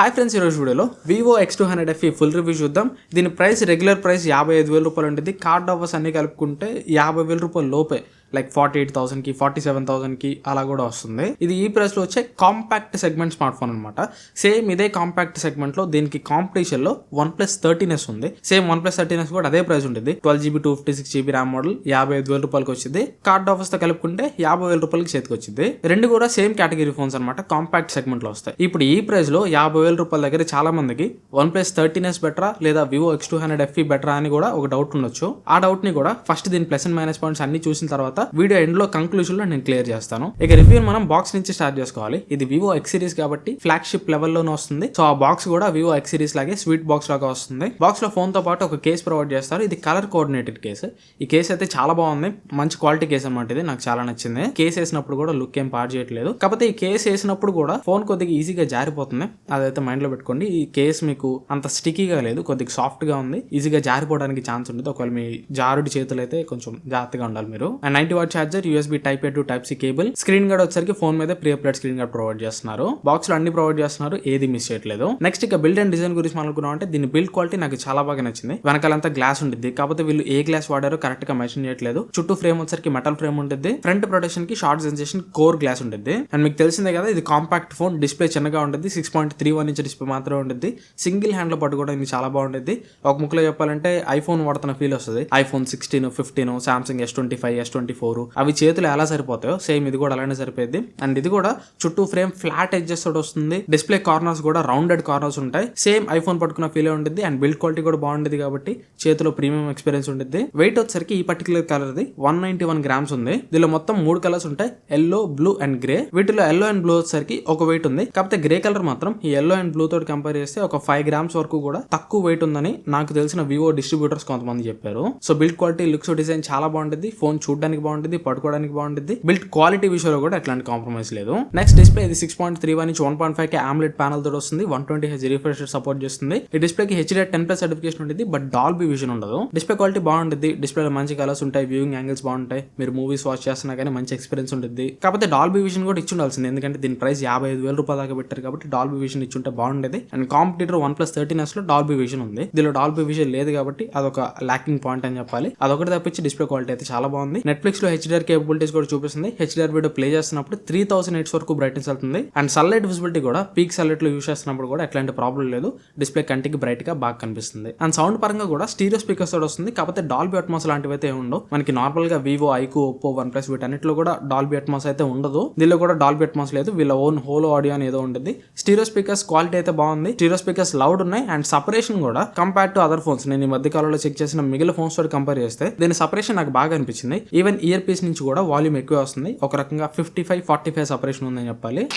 Hi friends ఈరోజు వీడియోలో Vivo X two hundred F full review చూద్దాం. దీని ప్రైస్ రెగ్యులర్ ప్రైస్ యాభై ఐదు వేల రూపాయలు ఉంటుంది. కార్డ్ ఆఫర్స్ అన్ని కలుపుకుంటే యాభై వేల రూపాయలు లోపే. లైక్ ఫార్టీ ఎయిట్ థౌసండ్కి ఫార్టీ సెవెన్ థౌసండ్కి అలా కూడా వస్తుంది. ఇది ఈ ప్రైస్లో వచ్చే కాంపాక్ట్ సెగ్మెంట్ స్మార్ట్ ఫోన్ అనమాట సేమ్ ఇదే కాంపాక్ట్ సెగ్మెంట్లో దీనికి కాంపిటీషన్లో వన్ ప్లస్ థర్టీనెస్ ఉంది. సేమ్ వన్ ప్లస్ థర్టీనెస్ కూడా అదే ప్రైస్ ఉంటుంది. Twelve GB two fifty six GB RAM model యాభై ఐదు వేల రూపాయలకి వచ్చింది కార్డ్ ఆఫర్స్తో కలుపుకుంటే యాభై వేల రూపాయలకి చేతికి వచ్చింది రెండు కూడా సేమ్ కేటగిరీ ఫోన్స్ అనమాట కాంపాక్ట్ సెగ్మెంట్లో వస్తాయి. ఇప్పుడు ఈ ప్రైస్లో యాభై వేల రూపాయల దగ్గర చాలా మందికి వన్ ప్లస్ థర్టీనెస్ బెటరా లేదా Vivo X two hundred F E బెటరా అని కూడా ఒక డౌట్ ఉండొచ్చు. ఆ డౌట్ని కూడా ఫస్ట్ దీని ప్లస్ అండ్ మైనస్ పాయింట్స్ అన్ని చూసిన తర్వాత వీడియో ఎండ్లో కంక్లూజన్లో నేను క్లియర్ చేస్తాను. ఇక రివ్యూ మనం బాక్స్ నుంచి స్టార్ట్ చేసుకోవాలి. ఇది వివో ఎక్స్ సిరీస్ కాబట్టి ఫ్లాగ్షిప్ లెవెల్లోనే వస్తుంది. సో ఆ బాక్స్ కూడా వివో ఎక్స్ సిరీస్ లాగే స్వీట్ బాక్స్ లాగా వస్తుంది. బాక్స్లో ఫోన్తో పాటు ఒక కేస్ ప్రొవైడ్ చేస్తారు. ఇది కలర్ కోఆర్డినేటెడ్ కేసు ఈ కేసు అయితే చాలా బాగుంది. మంచి క్వాలిటీ కేసు అనమాట ఇది. నాకు చాలా నచ్చింది. కేసు వేసినప్పుడు కూడా లుక్ ఏం పాడు చేయట్లేదు. కాకపోతే ఈ కేసు వేసినప్పుడు కూడా ఫోన్ కొద్దిగా ఈజీగా జారిపోతుంది. అదైతే మైండ్లో పెట్టుకోండి. ఈ కేసు మీకు అంత స్టికీగా లేదు. కొద్దిగా సాఫ్ట్గా ఉంది. ఈజీగా జారిపోవడానికి ఛాన్స్ ఉంటుంది. ఒకవేళ మీ జారుడి చేతులు అయితే కొంచెం జాగ్రత్తగా ఉండాలి మీరు. And ninety watt charger U S B type A to type C cable screen guard వచ్చరికి ఫోన్ మీద pre applied screen guard provide చేస్తున్నారు. బాక్స్లో అన్ని ప్రొవైడ్ చేస్తున్నారు ఏది మిస్ చేయట్లేదు. నెక్స్ట్ ఇక బిల్డ్ అండ్ డిజైన్ గురించి అనుకున్నాం అంటే దీని బిల్డ్ క్వాలిటీ నాకు చాలా బాగా నచ్చింది. వెనకాలంతా గ్లాస్ ఉంటుంది కాకపోతే వీళ్ళు ఏ గ్లాస్ వాడారో కరెక్ట్గా మెన్షన్ చేయట్లేదు. చుట్టూ ఫ్రేమ్ వచ్చరికి మెటల్ ఫ్రేమ్ ఉంటుంది ఫ్రంట్ ప్రొటెక్షన్కి షార్ట్ సెన్సేషన్ కోర్ గ్లాస్ ఉంటుంది అండ్ మీకు తెలిసిందే కదా ఇది కాంపాక్ట్ ఫోన్ డిస్ప్లే చిన్నగా ఉంటుంది six point three one inch display మాత్రమే ఉంటుంది సింగిల్ హ్యాండ్లో పట్టుకోవడం చాలా బాగుంటుంది ఒక ముక్కలో చెప్పాలంటే ఐఫోన్ వాడుతున్న ఫీల్ వస్తుంది. IPhone sixteen fifteen Samsung S twenty five S twenty four అవి చేతులు ఎలా సరిపోతాయో సేమ్ ఇది కూడా అలానే సరిపోయింది అండ్ ఇది కూడా చుట్టూ ఫ్రేమ్ ఫ్లాట్ ఎడ్జెస్ తోటి వస్తుంది. డిస్ప్లే కార్నర్స్ కూడా రౌండెడ్ కార్నర్స్ ఉంటాయి. సేమ్ ఐఫోన్ పట్టుకున్న ఫీల్ ఉంటుంది అండ్ బిల్డ్ క్వాలిటీ కూడా బాగుంటుంది కాబట్టి చేతిలో ప్రీమియం ఎక్స్పీరియన్స్ ఉంటుంది వెయిట్ వచ్చేసరికి ఈ particular colour the one ninety one grams ఉంది. దీనిలో మొత్తం మూడు కలర్స్ ఉంటాయి. ఎల్లో బ్లూ అండ్ గ్రే వీటిలో ఎల్లో అండ్ బ్లూ వచ్చేసరికి ఒక వెయిట్ ఉంది. కాకపోతే గ్రే కలర్ మాత్రం ఈ ఎల్లో అండ్ బ్లూ తోటి కంపేర్ చేస్తే ఒక ఫైవ్ గ్రామ్స్ వరకు కూడా తక్కువ వెయిట్ ఉందని నాకు తెలిసిన వివో డిస్ట్రిబ్యూటర్స్ కొంతమంది చెప్పారు. So build quality looks design చాలా బాగుంటుంది ఫోన్ చూడడానికి బాగుంటుంది పట్టుకోవడానికి బాగుంటుంది. బిల్డ్ క్వాలిటీ విషయంలో కూడా ఎట్లాంటి కాంప్రమైజ్ లేదు. నెక్స్ట్ డిస్ప్లే ఇది six point three one one point ఫైవ్కి ఆమ్లెట్ ప్యానల్ తోటి వస్తుంది. One twenty H refresh support చేస్తుంది. ఈ డిస్ప్లే కి H D ten plus certification ఉంటుంది బట్ డాల్బీ విజన్ ఉండదు. డిస్ప్లే క్వాలిటీ బాగుంటుంది డిస్ప్లేలో మంచి కలర్స్ ఉంటాయి వ్యూయింగ్ యాంగిల్స్ బాగుంటాయి. మీరు మూవీస్ వాచ్ చేస్తున్నా కానీ మంచి ఎక్స్పీరియన్స్ ఉంటుంది. కాకపోతే డాల్బీ విజన్ కూడా ఇచ్చి ఉండాల్సింది ఎందుకంటే దీని ప్రైస్ యాభై ఐదు వేల రూపాయల దాకా పెట్టారు కాబట్టి డాల్బీ విజన్ ఇచ్చుంటే బాగుండేది. And competitor one plus thirteen ఎస్లో డాల్బీ విజన్ ఉంది. దీనిలో డాల్బీ విజన్ లేదు కాబట్టి అదొక లాకింగ్ పాయింట్ అని చెప్పాలి. అదొకటి తప్పించి డిస్ప్లే క్వాలిటీ అయితే చాలా బాగుంది. నెట్ఫ్లిక్స్ లో హెచ్డిఆర్ కేపబిలిటీస్ కూడా చూపిస్తుంది. H D R video play చేస్తున్నప్పుడు త్రీ థౌసండ్ ఎయిట్స్ వరకు బ్రైట్నెస్ వెళ్తుంది. అండ్ సన్లైట్ విజిబిలిటీ కూడా పీక్ సన్లైట్లో యూస్ చేస్తున్నప్పుడు కూడా ఎట్లాంటి ప్రాబ్లం లేదు. డిస్ప్లే కంటికి బ్రైట్గా బాగా కనిపిస్తుంది. అండ్ సౌండ్ పరంగా కూడా స్టీరియో స్పీకర్స్ తోడు వస్తుంది. కాకపోతే డాల్బీ అట్మాస్ లాంటివి అయితే ఉండవు మనకి నార్మల్గా Vivo iQOO Oppo one plus వీటన్నిటిలో కూడా డాల్బీ అట్మాస్ అయితే ఉండదు. దీనిలో కూడా డాల్బీ అట్మాస్ లేదు. వీళ్ళ ఓన్ హోల్ ఆడియో అని ఏదో ఉంటుంది. స్టీరియో స్పీకర్స్ క్వాలిటీ అయితే బాగుంది. స్టీరియో స్పీకర్స్ లౌడ్ ఉన్నాయి. అండ్ సపరేషన్ కూడా కంపేర్ టు అదర్ ఫోన్స్ నేను ఈ మధ్య కాలంలో చెక్ చేసిన మిగిలిన ఫోన్స్ తోటి కంపేర్ చేస్తే దీని సపరేషన్ నాకు బాగా అనిపించింది. ఈవెన్ ఇయర్ పీస్ నుంచి కూడా వాల్యూమ్ ఎక్కువ వస్తుంది. ఒక రకంగా fifty five forty five separation ఉందని చెప్పాలి.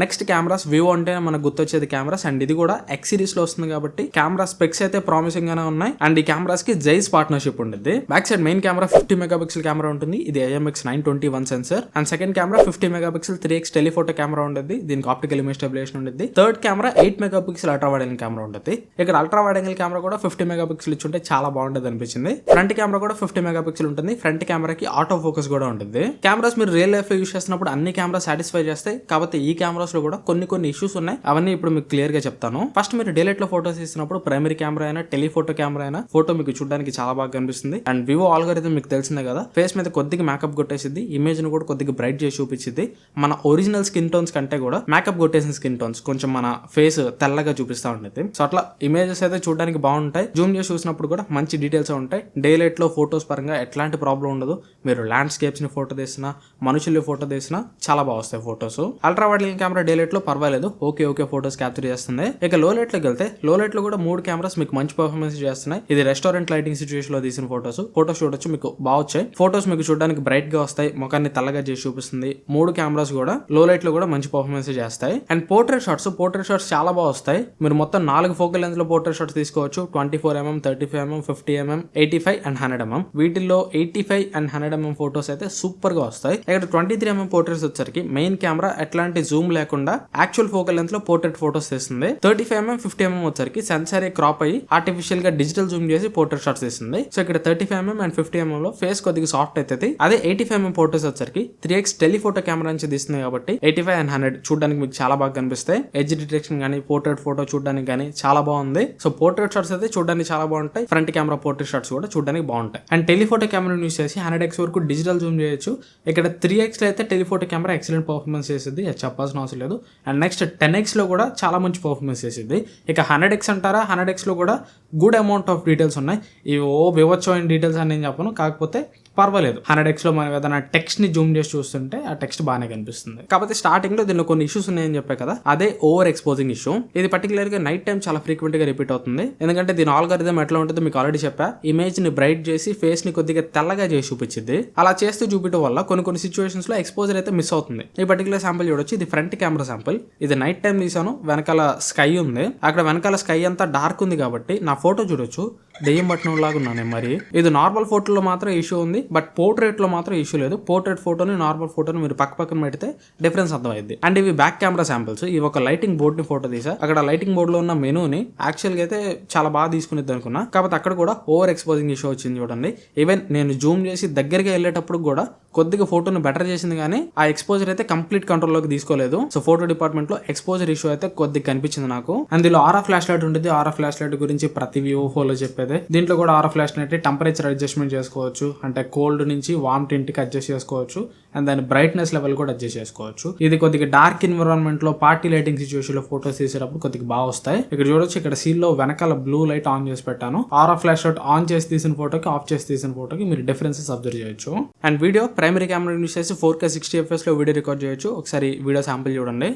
నెక్స్ట్ కెమెరాస్ వివో అంటే మనకు గుర్తొచ్చేది కెమెరాస్ అండ్ ఇది కూడా ఎక్స్ సిరీస్లో వస్తుంది కాబట్టి కెమెరా స్పెక్స్ అయితే ప్రామిసింగ్ గానే ఉన్నాయి. అండ్ ఈ కెమెరాస్కి జైస్ పార్ట్నర్షిప్ ఉంటుంది back side main camera fifty megapixel camera ఉంటుంది. ఇది I M X nine twenty one sensor and second camera fifty megapixel three X telephoto camera ఉంటుంది దీనికి ఆప్టికల్ ఇమేజ్ స్టెబిలేషన్ ఉంటుంది third camera eight megapixel ultra wide angle camera ఉంటుంది ఇక్కడ ultra wide angle camera కూడా fifty mega ఇచ్చి ఇచ్చుంటే చాలా బాగుంటుంది అనిపించింది. ఫ్రంట్ కెమెరా కూడా ఫిఫ్టీ మెగా పిక్సెల్ ఉంటుంది. ఫ్రంట్ కెమెరాకి ఆటో ఫోకస్ కూడా ఉంటుంది కెమెరాస్ మీరు రియల్ లైఫ్లో యూస్ చేస్తున్నప్పుడు అన్ని కెమెరా సాటిస్ఫై చేస్తాయి. కాకపోతే ఈ కెమెరా కెమెరాస్లో కూడా కొన్ని కొన్ని ఇష్యూస్ ఉన్నాయి. అవన్నీ ఇప్పుడు మీకు క్లియర్గా చెప్తాను. ఫస్ట్ మీరు డైలైట్లో ఫోటోస్ తీసినప్పుడు ప్రైమరీ కెమెరా అయినా టెలిఫోటో కెమెరా అయినా ఫోటో మీకు చూడడానికి చాలా బాగా కనిపిస్తుంది. అండ్ వివో ఆల్గరిథం మీకు తెలిసిందే కదా. ఫేస్ మీద కొద్దిగా మేకప్ కొట్టేసింది ఇమేజ్ను కూడా కొద్దిగా బ్రైట్ చేసి చూపించింది మన ఒరిజినల్ స్కిన్ టోన్స్ కంటే కూడా మేకప్ కొట్టేసిన స్కిన్ టోన్స్ కొంచెం మన ఫేస్ తెల్లగా చూపిస్తా ఉండేది సో అట్లా ఇమేజెస్ అయితే చూడడానికి బాగుంటాయి. జూమ్ చేసి చూసినప్పుడు కూడా మంచి డీటెయిల్స్ ఉంటాయి. డేలైట్లో ఫోటోస్ పరంగా ఎట్లాంటి ప్రాబ్లం ఉండదు. మీరు ల్యాండ్స్కేప్స్ని ఫోటో తీసినా మనుషుల్ని ఫోటో తీసినా చాలా బాగా వస్తాయి photos ultra wide camera day లైట్లో పర్వాలేదు. ఓకే ఓకే ఫోటోస్ క్యాప్చర్ చేస్తుంది. ఇక లో లైట్లోకి వెళ్తే లో లైట్లో కూడా మూడు కెమెరాస్ మీకు మంచి పర్ఫార్మెన్స్ చేస్తున్నాయి. ఇది రెస్టారెంట్ లైటింగ్ సిచువేషన్లో తీసిన ఫోటోస్ ఫోటోస్ చూడొచ్చు మీకు బాగా వచ్చాయి. ఫోటోస్ మీకు చూడడానికి బ్రైట్గా వస్తాయి. ముఖాన్ని తెల్లగా చేసి చూపిస్తుంది. మూడు కెమెరాస్ కూడా లో లైట్లో కూడా మంచి పర్ఫార్మెన్స్ చేస్తాయి. And portrait shots portrait shots చాలా బాగా వస్తాయి. మీరు మొత్తం నాలుగు ఫోకల్ లెన్స్లో పోర్ట్రేట్ షాట్స్ తీసుకోవచ్చు. Twenty four mm thirty five mm fifty mm eighty five and hundred mm వీటిల్లో eighty five and hundred mm photos అయితే సూపర్గా వస్తాయి. ఇక్కడ ట్వంటీ త్రీ ఎంఎం పోర్ట్రేట్స్ వచ్చరికి మెయిన్ కెమెరా ఎట్లాంటి జూమ్ లేకుండా లేకుండా యాక్చువల్ ఫోకల్ లెంత్లో పోర్ట్రేట్ ఫోటోస్ తీస్తుంది thirty five M M fifty M M వచ్చరికి సెన్సార్ క్రాప్ అయ్యి ఆర్టిఫిషియల్గా డిజిటల్ జూమ్ చేసి పోర్ట్రేట్ షాట్స్ తీస్తుంది సో ఇక్కడ thirty five MM and fifty MM లో ఫేస్ కొద్దిగా సాఫ్ట్ అవుతుంది అదే ఎయిటీ ఫైవ్ ఎంఎం ఫోటోస్ వచ్చరికి త్రీ ఎక్స్ టెలిఫోటో కెమెరా నుంచి తీస్తుంది కాబట్టి ఎయిటీ ఫైవ్ అండ్ హండ్రెడ్ చూడడానికి మీకు చాలా బాగా కనిపిస్తాయి. ఎడ్జ్ డిటెక్షన్ కానీ పోర్ట్రేట్ ఫోటో చూడడానికి కానీ చాలా బాగుంది. సో పోర్ట్రేట్ షాట్స్ అయితే చూడడానికి చాలా బాగుంటాయి. ఫ్రంట్ కెమెరా పోర్ట్రేట్ షాట్స్ కూడా చూడడానికి బాగుంటాయి. అండ్ టెలిఫోటో కెమెరా యూస్ చేసి హండ్రెడ్ ఎక్స్ వరకు డిజిటల్ జూమ్ చేయొచ్చు. ఇక్కడ త్రీ ఎక్స్ అయితే టెలిఫోటో కెమెరా ఎక్సలెంట్ పర్ఫార్మెన్స్ చేసింది చెప్పాల్సిన అవసరం లేదు. అండ్ నెక్స్ట్ టెన్ ఎక్స్లో కూడా చాలా మంచి పర్ఫార్మెన్స్ చేసింది. ఇక హండ్రెడ్ ఎక్స్ అంటారా? హండ్రెడ్ ఎక్స్లో కూడా గుడ్ అమౌంట్ ఆఫ్ డీటెయిల్స్ ఉన్నాయి. ఇవి ఓ వివచ్చమైన డీటెయిల్స్ అని నేను చెప్పను. కాకపోతే పర్వాలేదు. హండ్రెడ్ ఎక్స్లో మనం ఏదైనా టెక్స్ట్ని జూమ్ చేసి చూస్తుంటే ఆ టెక్స్ట్ బాగానే కనిపిస్తుంది. కాకపోతే స్టార్టింగ్లో దీనిలో కొన్ని ఇష్యూస్ ఉన్నాయని చెప్పే కదా అదే ఓవర్ ఎక్స్పోజింగ్ ఇష్యూ ఇది పర్టికులర్గా నైట్ టైం చాలా ఫ్రీక్వెంట్గా రిపీట్ అవుతుంది. ఎందుకంటే దీని ఆల్గారిథం ఎట్లా ఉంటుందో మీకు ఆల్రెడీ చెప్పా. ఇమేజ్ని బ్రైట్ చేసి ఫేస్ని కొద్దిగా తెల్లగా చేసి చూపించింది. అలా చేస్తూ చూపించడం వల్ల కొన్ని కొన్ని సిచ్యువేషన్స్లో ఎక్స్పోజర్ అయితే మిస్ అవుతుంది. ఈ పర్టికులర్ శాంపుల్ చూడొచ్చు. ఇది ఫ్రంట్ కెమెరా శాంపుల్ ఇది నైట్ టైం తీసాను వెనకాల స్కై ఉంది. అక్కడ వెనకాల స్కై అంతా డార్క్ ఉంది కాబట్టి నా ఫోటో చూడొచ్చు. దెయ్యం పట్టిన లాగా ఉన్నాను మరి. ఇది నార్మల్ ఫోటోలో మాత్రం ఇష్యూ ఉంది. బట్ పోర్ట్రేట్లో మాత్రం ఇష్యూ లేదు. పోర్ట్రేట్ ఫోటోని నార్మల్ ఫోటోని మీరు పక్క పక్కన పెడితే డిఫరెన్స్ అర్థమైంది అండ్ ఇవి బ్యాక్ కెమెరా శాంపిల్స్. ఇవి ఒక లైటింగ్ బోర్డ్ని ఫోటో తీసా. అక్కడ లైటింగ్ బోర్డ్లో ఉన్న మెనూని యాక్చువల్గా అయితే చాలా బాగా తీసుకునేది అనుకున్నా. కాకపోతే అక్కడ కూడా ఓవర్ ఎక్స్పోజింగ్ ఇష్యూ వచ్చింది చూడండి. ఈవెన్ నేను జూమ్ చేసి దగ్గరికి వెళ్ళేటప్పుడు కూడా కొద్దిగా ఫోటోని బెటర్ చేసింది కానీ ఆ ఎక్స్పోజర్ అయితే కంప్లీట్ కంట్రోల్లోకి తీసుకోలేదు. సో ఫోటో డిపార్ట్మెంట్లో ఎక్స్పోజర్ ఇష్యూ అయితే కొద్దిగా కనిపించింది నాకు. అండ్ దీనిలో ఫ్లాష్ లైట్ ఉంటుంది. ఆర్ఆఫ్ ఫ్లాష్ లైట్ గురించి ప్రతి వ్యూహోలో చెప్పేది. దీంట్లో కూడా ఆర్ఆఫ్ ఫ్లాష్ లైట్ టెంపరేచర్ అడ్జస్ట్మెంట్ చేసుకోవచ్చు. అంటే కోల్డ్ నుంచి వామ్ టింట్కి అడ్జస్ట్ చేసుకోవచ్చు. అండ్ దాని బ్రైట్నెస్ లెవెల్ కూడా అడ్జస్ట్ చేసుకోవచ్చు. ఇది కొద్దిగా డార్క్ ఎన్విరాన్మెంట్లో పార్టీ లైటింగ్ సిచువేషన్లో ఫోటోస్ తీసేటప్పుడు కొద్దిగా బాగా వస్తాయి. ఇక్కడ చూడొచ్చు ఇక్కడ సీల్లో వెనకాల బ్లూ లైట్ ఆన్ చేసి పెట్టాను. ఆర్ ఫ్లాష్ లైట్ ఆన్ చేసి తీసిన ఫోటోకి ఆఫ్ చేసి తీసిన ఫోటోకి మీరు డిఫరెన్సెస్ అబ్జర్వ్ చేయొచ్చు. And video primary camera use చేసి ఫోర్ కే సిక్స్టీ ఎఫ్ఎస్లో వీడియో రికార్డ్ చేయొచ్చు. ఒకసారి వీడియో శాంపిల్ చూడండి.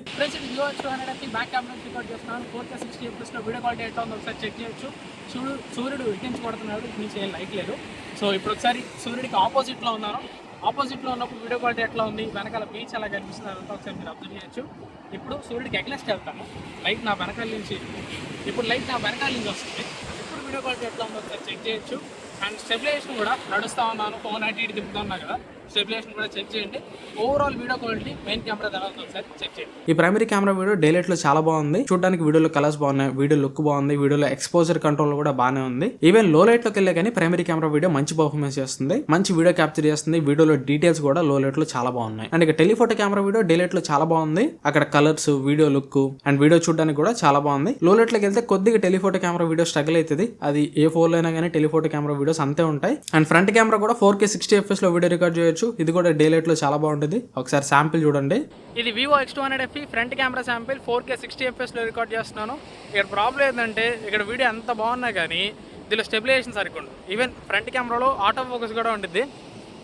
బ్యాక్ కెమెరా రికార్డ్ చేస్తున్నాను. Four K sixty video quality ఎట్లా ఉందో ఒకసారి చెక్ చేయొచ్చు. సూర్యుడు కొడుతున్నాడు నుంచి ఏం లైట్ లేదు. సో ఇప్పుడు ఒకసారి సూర్యుడికి ఆపోజిట్లో ఉన్నాను. ఆపోజిట్లో ఉన్నప్పుడు వీడియో క్వాలిటీ ఎట్లా ఉంది? వెనకాల బీచ్ ఎలా కనిపిస్తుంది? అదంతా ఒకసారి మీరు అబ్జర్వ్ చేయొచ్చు. ఇప్పుడు సూర్యుడికి ఎగ్నెస్ట్ వెళ్తాను. లైట్ నా వెనకాల నుంచి ఇప్పుడు లైట్ నా వెనకాల నుంచి వస్తుంది. ఇప్పుడు వీడియో క్వాలిటీ ఎట్లా ఉందో ఒకసారి చెక్ చేయొచ్చు. అండ్ స్టెబిలైజేషన్ కూడా నడుస్తా ఉన్నాను. ఫోన్ అటు ఇటు తిప్పుతా ఉన్నా కదా. స్టెబిలేషన్ కూడా చెక్ చేయండి. Overall video quality main camera ఎలా ఒకసారి చెక్ చేయండి. ఈ ప్రైమరీ కెమెరా వీడియో డైలైట్లో చాలా బాగుంది. చూడడానికి వీడియోలో కలర్స్ బాగున్నాయి వీడియో లుక్ బాగుంది వీడియోలో ఎక్స్పోజర్ కంట్రోల్ కూడా బాగానే ఉంది. ఈవెన్లో లైట్లోకి వెళ్ళే కానీ ప్రైమరీ కెమెరా వీడియో మంచి పర్ఫార్మెన్స్ చేస్తుంది. మంచి వీడియో క్యాప్చర్ చేస్తుంది. వీడియోలో డీటెయిల్స్ కూడా లో లైట్లో చాలా బాగున్నాయి. అండ్ ఇక టెలిఫోటో కెమెరా వీడియో డైలైట్లో చాలా బాగుంది. అక్కడ colours video look and video చూడడానికి కూడా చాలా బాగుంది. లో లైట్లోకి వెళ్తే కొద్దిగా టెలిఫోటో కెమెరా వీడియో స్ట్రగుల్ అవుతుంది. అది ఏ ఫోన్లో అయినా కానీ టెలిఫోటో కెమెరా వీడియోస్ అంతే ఉంటాయి. అండ్ ఫ్రంట్ కెమెరా కూడా ఫోర్ కే సిక్స్టీ ఎఫ్ఎస్లో వీడియో రికార్డ్ చేయొచ్చు. ఇది కూడా డే లైట్లో చాలా బాగుంటుంది. ఒకసారి శాంపిల్ చూడండి. ఇది Vivo X two hundred F E front camera sample four K sixty ఎఫ్ఎస్లో record చేస్తున్నాను. ఇక్కడ ప్రాబ్లం ఏంటంటే ఇక్కడ వీడియో ఎంత బాగున్నా కానీ దీనిలో స్టెబిలైజేషన్ సరిగ్గా ఉండదు. ఈవెన్ ఫ్రంట్ కెమెరాలో ఆటో ఫోకస్ కూడా ఉంటుంది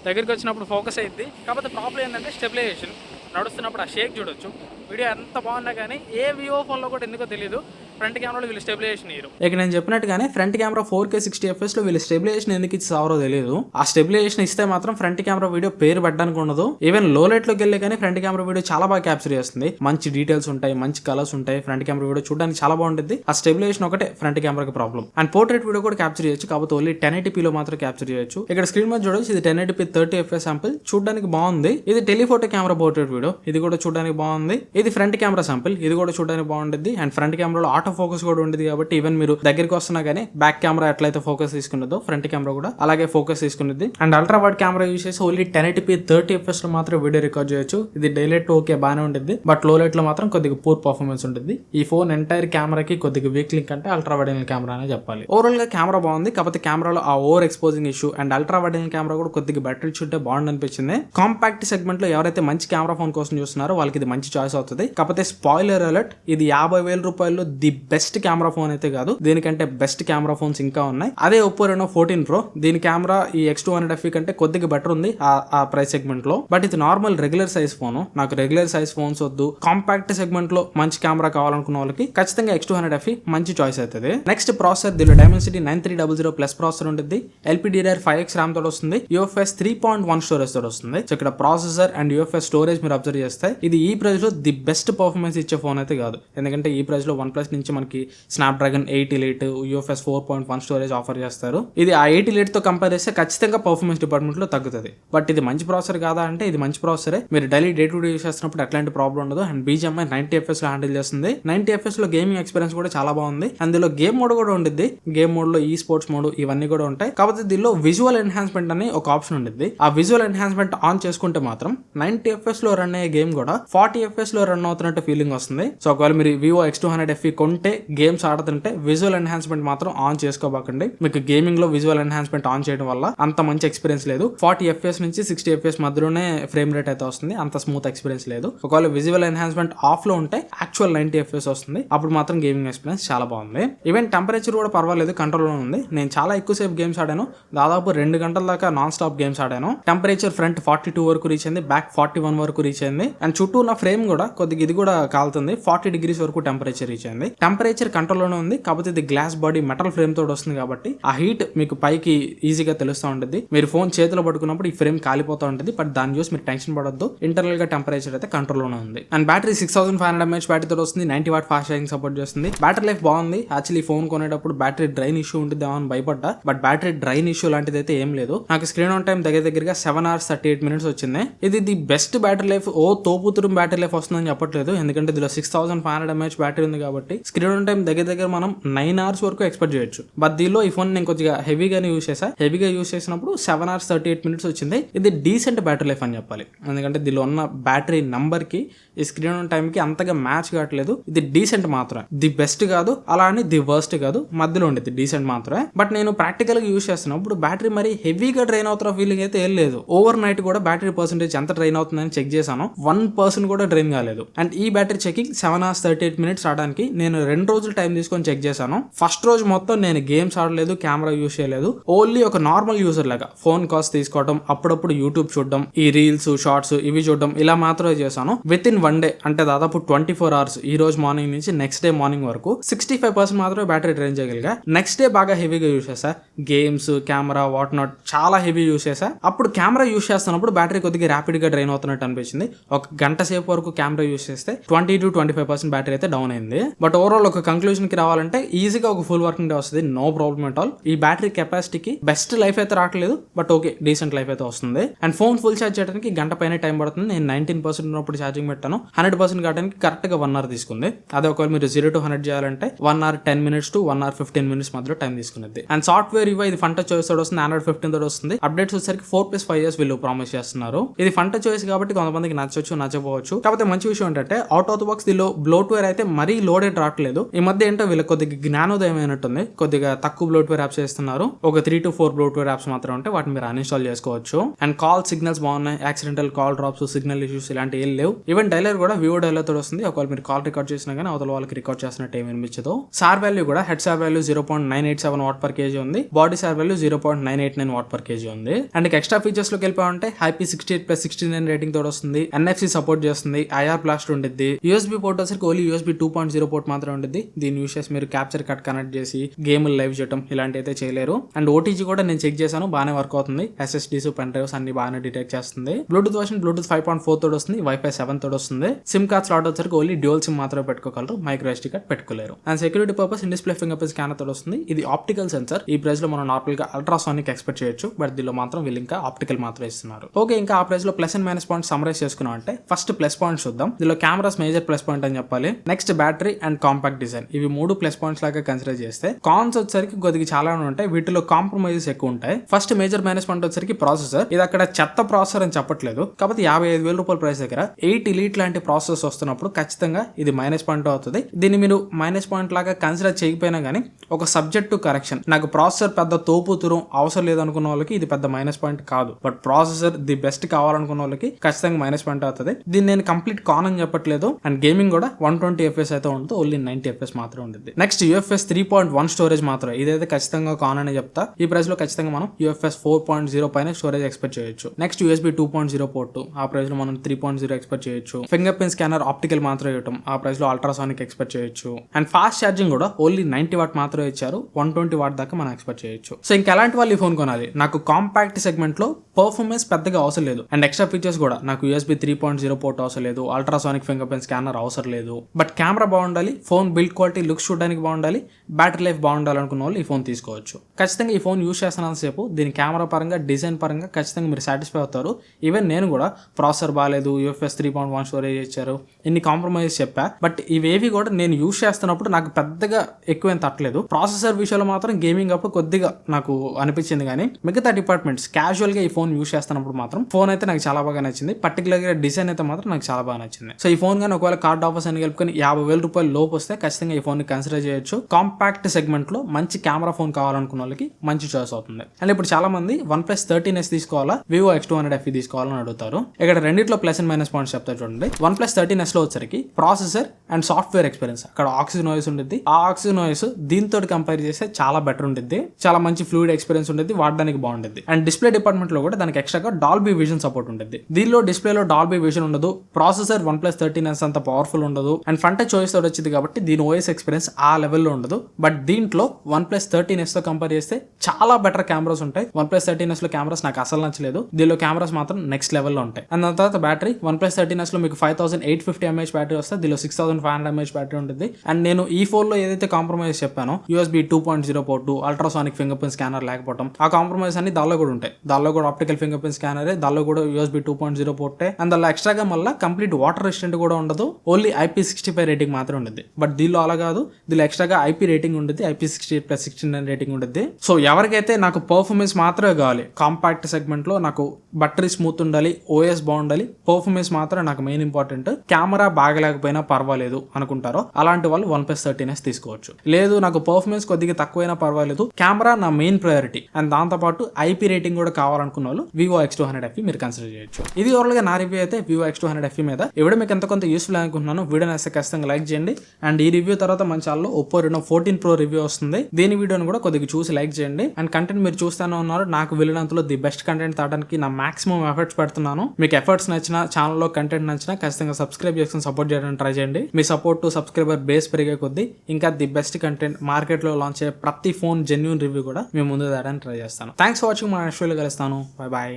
దగ్గరికి వచ్చినప్పుడు ఫోకస్ అయింది కాకపోతే ప్రాబ్లం ఏంటంటే స్టెబిలైజేషన్ నడుస్తున్నప్పుడు ఆ షేక్ చూడొచ్చు. వీడియో ఎంత బాగున్నా కానీ ఏ వివో ఫోన్లో కూడా ఎందుకో తెలియదు ఫ్రంట్ కెమెరాలో వీళ్ళు స్టెబిలైజేషన్ ఇయ్యరు ఇక నేను చెప్పినట్టుగానే front camera four K sixty ఎఫ్ఎస్లో వీళ్ళు స్టెబిలైజేషన్ ఎందుకు ఇచ్చారో తెలియదు ఆ స్టెబిలైజేషన్ ఇస్తే మాత్రం ఫ్రంట్ కెమెరా వీడియో పేరు పెట్టడానికి ఉండదు. ఈవెన్లో లైట్లోకి వెళ్ళే కానీ ఫ్రంట్ కెమెరా వీడియో చాలా బాగా క్యాప్చర్ చేస్తుంది. మంచి డీటెయిల్స్ ఉంటాయి మంచి కలర్స్ ఉంటాయి ఫ్రంట్ కెమెరా వీడియో చూడడానికి చాలా బాగుంటుంది. ఆ స్టెబిలైజేషన్ ఒకటే ఫ్రంట్ కెమెరాకి ప్రాబ్లం అండ్ పోర్ట్రేట్ వీడియో కూడా క్యాప్చర్ చేయొచ్చు కాకపోతే ఓన్లీ టెన్లో మాత్రం క్యాప్చర్ చేయొచ్చు. ఇక్కడ స్క్రీన్ మీద చూడొచ్చు ఇది ten eighty P thirty F S sample చూడడానికి బాగుంది. ఇది టెలిఫోటో కెమెరా పోర్ట్రేట్ వీడియో ఇది కూడా చూడడానికి బాగుంది. ఇది ఫ్రంట్ కెమెరా శాంపిల్ ఇది కూడా చూడడానికి బాగుంటుంది. అండ్ ఫ్రంట్ కెమెరాలో ఆటో ఫోకస్ కూడా ఉండేది కాబట్టి ఈవెన్ మీరు దగ్గరికి వస్తున్నా కానీ బ్యాక్ కెమెరా ఎట్లయితే ఫోకస్ తీసుకున్నదో ఫ్రంట్ కెమెరా కూడా అలాగే ఫోకస్ తీసుకున్నది. And ultra wide camera use చేసి only ten eighty p thirty ఎఫ్ఎస్లో మాత్రం వీడియో రికార్డ్ చేయొచ్చు. ఇది డైలైట్ ఓకే బాగానే ఉంటుంది బట్లో లైట్లో మాత్రం కొద్దిగా పూర్ పర్ఫార్మెన్స్ ఉంటుంది ఈ ఫోన్ ఎంటైర్ కెమెరాకి కొద్దిగా వీక్ లింక్ అంటే అల్ట్రా వైడ్ కెమెరా అనే చెప్పాలి. ఓవరాల్గా కెమెరా బాగుంది. కాకపోతే కెమెరాలో ఆ over exposing issue and ultra wide camera కూడా కొద్దిగా బెటర్ ఇచ్చుంటే బాగుంది అనిపించింది. కాంపాక్ట్ సెగ్మెంట్లో ఎవరైతే మంచి కెమెరా ఫోన్ కోసం చూస్తున్నారో వాళ్ళకి ఇది మంచి చాయిస్ అవుతుంది. కాకపోతే స్పాయిలర్ అలర్ట్ ఇది యాభై వేల రూపాయల్లో ది బెస్ట్ కెమెరా ఫోన్ అయితే కాదు. దీనికంటే బెస్ట్ కెమెరా ఫోన్స్ ఇంకా ఉన్నాయి. అదే ఒప్పో రెనో ఫోర్టీన్ ప్రో దీని కెమెరా ఈ ఎక్స్ టూ హండ్రెడ్ ఎఫ్ కంటే కొద్దిగా బెటర్ ఉంది ఆ- ప్రైస్ సెగ్మెంట్లో. బట్ ఇది నార్మల్ రెగ్యులర్ సైజ్ ఫోన్ నాకు రెగ్యులర్ సైజ్ ఫోన్స్ వద్దు. కాంపాక్ట్ సెగ్మెంట్లో మంచి కెమెరా కావాలనుకున్న వాళ్ళకి ఖచ్చితంగా ఎక్స్ టూ హండ్రెడ్ ఎఫ్ మంచి చాయిస్ అవుతుంది. నెక్స్ట్ ప్రాసెసర్ దీనిలో Dimensity nine three double zero plus processor ఉంటుంది ఎల్పిడిఆర్ ఫైవ్ ఎక్స్ ర్యామ్ తోటి వస్తుంది. UFS three point one storage తోటి వస్తుంది. సో ఇక్కడ ప్రాసెసర్ అండ్ యూఎఫ్ఎస్ స్టోరేజ్ మీరు అబ్జర్వ్ చేస్తే ఇది ఈ ప్రైస్లో ది బెస్ట్ పర్ఫార్మెన్స్ ఇచ్చే ఫోన్ అయితే కాదు. ఎందుకంటే ఈ ప్రైస్లో వన్ ప్లస్ నుంచి నుంచి మనకి Snapdragon eight eight UFS four point one storage offer చేస్తారు. ఇది ఆ ఎయిట్తో కంపేర్ చేస్తే ఖచ్చితంగా పర్ఫార్మెన్స్ డిపార్ట్మెంట్లో తగ్గుతుంది. బట్ ఇది మంచి ప్రాసెసర్ కాదా అంటే ఇది మంచి ప్రాసెసరే మీరు daily day to day use చేస్తున్నప్పుడు అట్లాంటి ప్రాబ్లం ఉండదు. అండ్ బీజిఎంఐ నైన్టీ ఎఫ్ఎస్లో హ్యాండిల్ చేస్తుంది. నైన్టీ ఎఫ్ఎస్లో గేమింగ్ ఎక్స్పీరియన్స్ కూడా చాలా బాగుంది. అందులో గేమ్ మోడ్ కూడా ఉండిద్ది. గేమ్ మోడ్లో ఈ స్పోర్ట్స్ మోడ్ ఇవన్నీ కూడా ఉంటాయి. కాకపోతే దీనిలో విజువల్ ఎన్హాన్స్మెంట్ అని ఒక ఆప్షన్ ఉండిద్ది. ఆ విజువల్ ఎన్హాన్స్మెంట్ ఆన్ చేసుకుంటే మాత్రం నైన్టీ ఎఫ్ఎస్లో రన్ అయ్యే గేమ్ కూడా ఫార్టీ ఎఫ్ఎస్లో రన్ అవుతున్నట్టు ఫీలింగ్ వస్తుంది. సో ఒకవేళ మీరు Vivo X two hundred F కొంటే గేమ్స్ ఆడుతుంటే విజువల్ ఎన్హాన్స్మెంట్ మాత్రం ఆన్ చేసుకోబాకండి. మీకు గేమింగ్లో విజువల్ ఎన్హాన్స్మెంట్ ఆన్ చేయడం వల్ల అంత మంచి ఎక్స్పీరియన్స్ లేదు. ఫార్టీ ఎఫ్ఎస్ నుంచి సిక్స్టీ ఎఫ్ఎస్ మధ్యలోనే ఫ్రేమ్ రేట్ అయితే వస్తుంది. అంత స్మూత్ ఎక్స్పీరియన్స్ లేదు. ఒకవేళ విజువల్ ఎన్హాన్స్మెంట్ ఆఫ్లో ఉంటే యాక్చువల్ నైన్టీ ఎఫ్ఎస్ వస్తుంది. అప్పుడు మాత్రం గేమింగ్ ఎక్స్పీరియన్స్ చాలా బాగుంది. ఈవెన్ టెంపరేచర్ కూడా పర్వాలేదు కంట్రోల్లో ఉంది. నేను చాలా ఎక్కువసేపు గేమ్స్ ఆడాను. దాదాపు రెండు గంటల దాకా నాన్ స్టాప్ గేమ్స్ ఆడాను. టెంపరేచర్ ఫ్రంట్ ఫార్టీ టూ వరకు రీచ్ అయింది బ్యాక్ ఫార్టీ వన్ వరకు రీచ్ అయింది. అండ్ చుట్టూ ఉన్న ఫ్రేమ్ కూడా కొద్దిగా ఇది కూడా కాలుతుంది. ఫార్టీ డిగ్రీస్ వరకు టెంపరేచర్ రీచ్ అయింది. టెంపరేచర్ కంట్రోల్లోనే ఉంది కాకపోతే ఇది గ్లాస్ బాడీ మెటల్ ఫ్రేమ్ తోటి వస్తుంది కాబట్టి ఆ హీట్ మీకు పైకి ఈజీగా తెలుస్తూ ఉంటుంది. మీరు ఫోన్ చేతిలో పట్టుకున్నప్పుడు ఈ ఫ్రేమ్ కాలిపోతూ ఉంటుంది బట్ దాన్ని చూసి మీరు టెన్షన్ పడొద్దు. ఇంటర్నల్గా టెంపరేచర్ అయితే కంట్రోల్లోనే ఉంది. And battery six thousand five hundred MH battery తోటి వస్తుంది ninety watt fast charging support చేస్తుంది. బ్యాటరీ లైఫ్ బాగుంది. యాక్చువల్లీ ఫోన్ కొనేటప్పుడు బ్యాటరీ డ్రైన్ ఇష్యూ ఉంటుంది అని భయపడ్డా బట్ బ్యాటరీ డ్రైన్ ఇష్యూ లాంటిది అయితే ఏం లేదు. నాకు స్క్రీన్ ఆన్ టైం దగ్గర దగ్గరగా seven hours thirty eight minutes వచ్చింది. ఇది ది బెస్ట్ బ్యాటరీ లైఫ్. ఓ తోపుతురు బ్యాటరీ లైఫ్ వస్తుందని చెప్పట్లేదు. ఎందుకంటే ఇందులో six thousand five hundred MH battery ఉంది కాబట్టి స్క్రీన్ టైం దగ్గర దగ్గర మనం నైన్ అవర్స్ వరకు ఎక్స్పెక్ట్ చేయొచ్చు. బట్ దీనిలో ఈ ఫోన్ నేను కొద్దిగా హెవీగానే యూస్ చేసా హెవీగా యూస్ చేసినప్పుడు seven hours thirty eight minutes వచ్చింది. ఇది డీసెంట్ బ్యాటరీ లైఫ్ అని చెప్పాలి. ఎందుకంటే దీనిలో ఉన్న బ్యాటరీ నంబర్కి ఈ స్క్రీన్ ఆన్ అంతగా మ్యాచ్ కావట్లేదు. ఇది డీసెంట్ మాత్రమే. ది బెస్ట్ కాదు అలా అని ది వర్స్ట్ కాదు. మధ్యలో ఉండేది డీసెంట్ మాత్రమే. బట్ నేను ప్రాక్టికల్గా యూస్ చేస్తున్నప్పుడు బ్యాటరీ మరి హెవీగా డ్రైన్ అవుతున్న ఫీలింగ్ అయితే ఏం లేదు. ఓవర్ నైట్ కూడా బ్యాటరీ పర్సెంటేజ్ ఎంత డ్రైన్ అవుతుందని చెక్ చేశాను. వన్ పర్సెంట్ కూడా డ్రైన్ కాలేదు. అండ్ ఈ battery checking seven hours thirty eight minutes ఆడడానికి నేను రెండు రోజులు టైం తీసుకొని చెక్ చేశాను. ఫస్ట్ రోజు మొత్తం నేను గేమ్స్ ఆడలేదు కెమెరా యూస్ చేయలేదు. ఓన్లీ ఒక నార్మల్ యూజర్ లాగా ఫోన్ కాల్స్ తీసుకోవడం అప్పుడప్పుడు యూట్యూబ్ చూడడం ఈ రీల్స్ షార్ట్స్ ఇవి చూడడం ఇలా మాత్రమే చేశాను. విత్ ఇన్ వన్ డే అంటే దాదాపు ట్వంటీ ఫోర్ అవర్స్ ఈ రోజు మార్నింగ్ నుంచి నెక్స్ట్ డే మార్నింగ్ వరకు సిక్స్టీ ఫైవ్ పర్సెంట్ మాత్రమే బ్యాటరీ డ్రైన్ చేయగలిగా. నెక్స్ట్ డే బాగా హెవీగా యూస్ చేసా గేమ్స్ కెమెరా వాట్ నాట్ చాలా హెవీ యూస్ చేసా అప్పుడు కెమెరా యూస్ చేస్తున్నప్పుడు బ్యాటరీ కొద్దిగా ర్యాపిడ్గా డ్రైన్ అవుతున్నట్టు అనిపించింది. ఒక గంట సేపు వరకు కెమెరా యూస్ చేస్తే twenty to twenty five percent battery అయితే డౌన్ అయింది. బట్ ఓవర్ ఓవరాల్ ఒక కంక్లూజన్కి రావాలంటే ఈజీగా ఒక ఫుల్ వర్కింగ్ డే వస్తుంది. నో ప్రాబ్లమ్ అట్ ఆల్ ఈ బ్యాటరీ కెపాసిటీకి బెస్ట్ లైఫ్ అయితే రావట్లేదు బట్ ఓకే డీసెంట్ లైఫ్ అయితే వస్తుంది. అండ్ ఫోన్ ఫుల్ ఛార్జ్ చేయడానికి గంట పైన టైం పడుతుంది. నేను నైన్టీన్ పర్సెంట్ ఉన్నప్పుడు ఛార్జింగ్ పెట్టాను. హండ్రెడ్ పర్సెంట్ కావడానికి కరెక్ట్గా వన్ అవర్ తీసుకుంది. అదే ఒకవేళ మీరు జీరో టు హండ్రెడ్ చేయాలంటే one hour ten minutes to one hour fifteen minutes మధ్యలో టైం తీసుకునేది. అండ్ సాఫ్ట్వేర్ ఇవ్వ ఇది ఫంట చాయిస్ తోడు వస్తుంది ఆండ్రాయిడ్ ఫిఫ్టీన్ తోడు వస్తుంది. అప్డేట్స్ వచ్చేసరికి ఫోర్ ప్లస్ ఫైవ్ ఇయర్స్ వీళ్ళు ప్రామిస్ చేస్తున్నారు. ఇది ఫంట చాయిస్ కాబట్టి కొంతమందికి నచ్చవచ్చు నచ్చపోవచ్చు కాకపోతే మంచి విషయం ఏంటంటే అవుట్ ఆఫ్ ద బాక్స్ దీనిలో బ్లోట్వేర్ అయితే మరీ లోడెడ్ రావట్లేదు. ఈ మధ్య ఏంటో వీళ్ళకి కొద్దిగా జ్ఞానోదయం అయినట్టుంది. కొద్దిగా తక్కువ బ్లోట్వేర్ యాప్స్ చేస్తున్నారు. ఒక three to four bloatware apps మాత్రం ఉంటే వాటిని మీరు అన్ఇన్స్టాల్ చేసుకోవచ్చు. అండ్ కాల్ సిగ్నల్స్ బాగున్నాయి. Accidental call drops signal issues ఇలాంటి ఏం లేవు. ఈవెన్ డైలర్ కూడా వివో డైలర్ తోటి వస్తుంది. ఒకవేళ మీరు కాల్ రికార్డ్ చేసినా కానీ అవతల వాళ్ళకి రికార్డ్ చేసినట్టు ఏమి వినిపించదు. సార్ వాల్యూ కూడా head SAR value zero point nine eight seven watt per KG ఉంది. Body SAR value zero point nine eight nine watt per KG ఉంది. అండ్ ఎక్స్ట్రా ఫీచర్స్లోకి వెళ్ళిపోవాలంటే IP sixty eight plus sixty nine rating తోడు వస్తుంది. NFC support చేస్తుంది. IR blast ఉండిద్ది. USB port వచ్చరికి only USB two point zero port మాత్రం ఉంటుంది దీని యూస్ చేసి మీరు క్యాప్చర్ కట్ కనెక్ట్ చేసి గేమ్లు లైవ్ చేయడం ఇలాంటి అయితే చేయలేరు. అండ్ ఓటీజీ కూడా నేను చెక్ చేశాను బాగానే వర్క్ అవుతుంది. ఎస్ఎస్డీస్ పెన్ డ్రైవ్స్ అన్ని బాగానే డిటెక్ట్ చేస్తుంది. Bluetooth version Bluetooth five point four తోడు వస్తుంది వైఫై సెవెన్ తోడు వస్తుంది. సిమ్ కార్డ్ స్లాట్ వచ్చరికి ఓన్లీ డ్యూల్ సిమ్ మాత్రమే పెట్టుకోగలరు micro SD card పెట్టుకోలేరు. And security purpose in display finger print scanner తోటి వస్తుంది. ఇది ఆప్టికల్ సెన్సర్ ఈ ప్రైస్లో మనం నార్మల్గా అల్ట్రాసానిక్ ఎక్స్పెక్ట్ చేయొచ్చు బట్ దీనిలో మాత్రం వీళ్ళు ఇంకా ఆప్టికల్ మాత్రం ఇస్తున్నారు. ఓకే ఇంకా ఆ ప్రైస్లో plus and minus point summarize చేసుకున్నాం అంటే ఫస్ట్ ప్లస్ పాయింట్స్ చూద్దాం. దీనిలో కెమెరాస్ మేజర్ ప్లస్ పాయింట్ అని చెప్పాలి. Next battery and compact design ఇవి మూడు ప్లస్ పాయింట్స్ లాగా కన్సిడర్ చేస్తే కాన్స్ వచ్చేసరికి కొద్దిగా చాలా ఉంటాయి. వీటిలో కాంప్రమైజెస్ ఎక్కువ ఉంటాయి. ఫస్ట్ మేజర్ మైనస్ పాయింట్ వచ్చేసరికి ప్రాసెసర్ ఇది అక్కడ చెత్త ప్రాసెసర్ అని చెప్పట్లేదు. కాబట్టి యాభై ఐదు వేల రూపాయల ప్రైస్ దగ్గర ఎయిట్ ఇలీట్ లాంటి ప్రాసెస్ వస్తున్నప్పుడు ఖచ్చితంగా ఇది మైనస్ పాయింట్ అవుతుంది. దీన్ని మీరు మైనస్ పాయింట్ లాగా కన్సిడర్ చేయకపోయినా కానీ ఒక సబ్జెక్ట్ టు కరెక్షన్ నాకు ప్రాసెసర్ పెద్ద తోపు తురం అవసరం లేదనుకున్న వాళ్ళకి ఇది పెద్ద మైనస్ పాయింట్ కాదు. బట్ ప్రాసెసర్ ది బెస్ట్ కావాలనుకున్న వాళ్ళకి ఖచ్చితంగా మైనస్ పాయింట్ అవుతుంది. దీన్ని నేను కంప్లీట్ కాన్ అని చెప్పట్లేదు. అండ్ గేమింగ్ కూడా వన్ ట్వంటీ ఎఫ్ఎస్ అయితే ఉంటుంది. ఓన్లీ నైన్టీ ఎఫ్ఎస్ మాత్రం ఉంటుంది next UFS three point one storage మాత్రం ఇదైతే ఖచ్చితంగా కాన్ అని చెప్తా. ఈ ప్రైస్లో ఖచ్చితంగా మనం యూఎఫ్ఎస్ ఫోర్ పాయింట్ జీరో పైన స్టోరేజ్ ఎక్స్పెక్ట్ చేయొచ్చు. Next USB two point zero port ఆ ప్రైస్లో మనం త్రీ పాయింట్ జీరో ఎక్స్పెక్ట్ చేయొచ్చు. ఫింగర్ ప్రింట్ స్కానర్ ఆప్టికల్ మాత్రం ఇవ్వటం. ఆ ప్రైస్లో అల్ట్రాసానిక్ ఎక్స్పెక్ట్ చేయొచ్చు. అండ్ ఫాస్ట్ ఛార్జింగ్ కూడా ఓన్లీ నైన్టీ వాట్ మాత్రమే ఇచ్చారు. వన్ ట్వంటీ వాట్ దాకా మనం ఎక్స్పెక్ట్ చేయొచ్చు. సో ఇంకా ఎలాంటి వాళ్ళు ఈ ఫోన్ కొనాలి? నాకు కాంపాక్ట్ సెగ్మెంట్లో పర్ఫార్మెన్స్ పెద్దగా అవసరం లేదు. అండ్ ఎక్స్ట్రా ఫీచర్స్ కూడా. నాకు USB three point zero port అవసరం లేదు. అల్ట్రాసానిక్ ఫింగర్ ప్రింట్ స్కానర్ అవసరం లేదు. బట్ కెమెరా బాగుండాలి. ఫోన్ బిల్డ్ క్వాలిటీ లుక్స్ చూడడానికి బాగుండాలి బ్యాటరీ లైఫ్ బాగుండాలనుకున్న వాళ్ళు ఈ ఫోన్ తీసుకోవచ్చు. ఖచ్చితంగా ఈ ఫోన్ యూస్ చేస్తున్నంతసేపు దీని కెమెరా పరంగా డిజైన్ పరంగా ఖచ్చితంగా మీరు సాటిస్ఫై అవుతారు. ఈవెన్ నేను కూడా ప్రాసెసర్ బాగాలేదు UFS three point one storage ఇచ్చారు. ఇన్ని కాంప్రమైజ్ చెప్పా. బట్ ఇవేవి కూడా నేను యూస్ చేస్తున్నప్పుడు నాకు పెద్దగా ఎక్కువేం తట్టలేదు. ప్రాసెసర్ విషయంలో మాత్రం గేమింగ్ అప్పుడు కొద్దిగా నాకు అనిపించింది కానీ మిగతా డిపార్ట్మెంట్స్ క్యాజువల్గా ఈ ఫోన్ యూస్ చేస్తున్నప్పుడు మాత్రం ఫోన్ అయితే నాకు చాలా బాగా నచ్చింది. పర్టికులర్గా డిజైన్ అయితే మాత్రం నాకు చాలా బాగా నచ్చింది. సో ఈ ఫోన్ కానీ ఒకవేళ కార్డ్ ఆఫర్స్ అని కలుపుకొని యాభై వేల రూపాయలు లోపు వస్తే ఖచ్చితంగా ఈ ఫోన్ని కన్సిడర్ చేయొచ్చు. కాంపాక్ట్ సెగ్మెంట్లో మంచి కెమెరా ఫోన్ కావాలనుకున్న వాళ్ళకి మంచి చాయిస్ అవుతుంది. అండ్ ఇప్పుడు చాలా మంది వన్ ప్లస్ థర్టీన్ ఎస్ తీసుకోవాలా Vivo X two hundred F తీసుకోవాలని అడుగుతారు. ఇక్కడ రెండిట్లో ప్లస్ అండ్ మైనస్ పాయింట్స్ చెప్తా చూడండి. వన్ ప్లస్ థర్టీన్ ఎస్ లో వచ్చరికి ప్రాసెసర్ అండ్ సాఫ్ట్వేర్ ఎక్స్పీరియన్స్. అక్కడ ఆక్సిజన్ నాయిస్ ఉంటుంది ఆ ఆక్సిజన్ నాయిస్ దీంతో కంపేర్ చేస్తే చాలా బెటర్ ఉంటుంది చాలా మంచి ఫ్లూయిడ్ ఎక్స్పీరియన్స్ ఉంటుంది వాడడానికి బాగుంటుంది అండ్ డిస్ప్లే డిపార్ట్మెంట్లో కూడా దానికి ఎక్స్ట్రాగా డాల్బీ విజన్ సపోర్ట్ ఉంటుంది దీనిలో డిస్ప్లేలో డాల్బీ విజన్ ఉండదు. Processor one plus thirteen S అంత పవర్ఫుల్ ఉండదు. అండ్ ఫ్రంట్ చాయిస్ తోటి వచ్చింది కాబట్టి దీని ఓఎస్ ఎక్స్పీరియన్స్ ఆ లెవెల్లో ఉండదు. బట్ దీంట్లో వన్ ప్లస్ థర్టీన్ ఎస్తో కంపేర్ చేస్తే చాలా బెటర్ కెమెరాస్ ఉంటాయి. వన్ ప్లస్ థర్టీన్ ఎస్లో కెమెరాస్ నాకు అసలు నచ్చలేదు. దీనిలో కెమెరాస్ మాత్రం నెక్స్ట్ లెవెల్లో ఉంటాయి. అండ్ దాని తర్వాత బ్యాటరీ వన్ ప్లస్ థర్టీన్ ఎస్లో మీకు five thousand eight fifty MH battery వస్తే దీనిలో six thousand five hundred MH battery ఉంటుంది. అండ్ నేను ఈ ఫోన్లో ఏదైతే కాంప్రమైజ్ చెప్పానో USB two point zero port ultrasonic finger print scanner లేకపోవడం ఆ కాంప్రమైజ్ అన్ని దానిలో కూడా ఉంటాయి. దానిలో కూడా ఆప్టికల్ ఫింగర్ ప్రింట్ స్కానర్ దానిలో కూడా యూఎస్బీ టూ పాయింట్ జీరో పోర్టే అండ్ దానిలో ఎక్స్ట్రాగా మళ్ళీ కంప్లీట్ వాటర్ రెసిస్టెంట్ కూడా ఉండదు only IP sixty five rating మాత్రం ఉంటుంది. బట్ దీనిలో అలా కాదు దీనిలో ఎక్స్ట్రాగా ఐపీ రేటింగ్ ఉంటుంది IP sixty plus sixty nine rating ఉంటుంది. సో ఎవరికైతే నాకు పర్ఫార్మెన్స్ మాత్రమే కావాలి కాంపాక్ట్ సెగ్మెంట్లో నాకు బట్టరీ స్మూత్ ఉండాలి ఓఎస్ బాగుండాలి పర్ఫార్మెన్స్ మాత్రం నాకు మెయిన్ ఇంపార్టెంట్ కెమెరా కెమెరా బాగలేకపోయినా పర్వాలేదు అనుకుంటారో అలాంటి వాళ్ళు వన్ ప్లస్ థర్టీన్ ఎస్ తీసుకోవచ్చు. లేదు నాకు పర్ఫార్మెన్స్ కొద్దిగా తక్కువైనా పర్వాలేదు కెమెరా నా మెయిన్ ప్రయారిటీ అండ్ దాంతోపాటు ఐపీ రేటింగ్ కూడా కావాలనుకున్న వాళ్ళు Vivo X two hundred F మీరు కన్సిడర్ చేయొచ్చు. ఇది ఓవరాల్గా నా రివ్యూ అయితే Vivo X two hundred F మీద. ఇవిడ మీకు ఎంత కొంత యూస్ఫుల్ అనుకుంటున్నాను వీడియో నచ్చితే ఖచ్చితంగా లైక్ చేయండి. అండ్ ఈ రివ్యూ తర్వాత మన ఛానల్లో Oppo Reno fourteen pro review వస్తుంది. దీని వీడియోని కూడా కొద్దిగా చూసి లైక్ చేయండి. అండ్ కంటెంట్ మీరు చూస్తూనే ఉన్నారు. నాకు వెళ్ళినంతలో ది బెస్ట్ కంటెంట్ తాగడానికి నా మాక్సిమం ఎఫర్ట్స్ పెడుతున్నాను. మీకు ఎఫర్ట్స్ నచ్చినా ఛానల్లో కంటెంట్ నచ్చినా ఖచ్చితంగా సబ్స్క్రైబ్ చేసుకుని సపోర్ట్ చేయడానికి ట్రై చేయండి. మీ సపోర్ట్ సబ్స్క్రైబర్ బేస్ పెరిగే కొద్దీ ఇంకా ది బెస్ట్ కంటెంట్ మార్కెట్లో లాంచ్ అయ్యే ప్రతి ఫోన్ జెన్యున్ రివ్యూ కూడా మేము ముందు తేడానికి ట్రై చేస్తాను. థ్యాంక్స్ ఫర్ వాచింగ్ మా నెక్స్ట్ వీడియో కలుస్తాను. Bye bye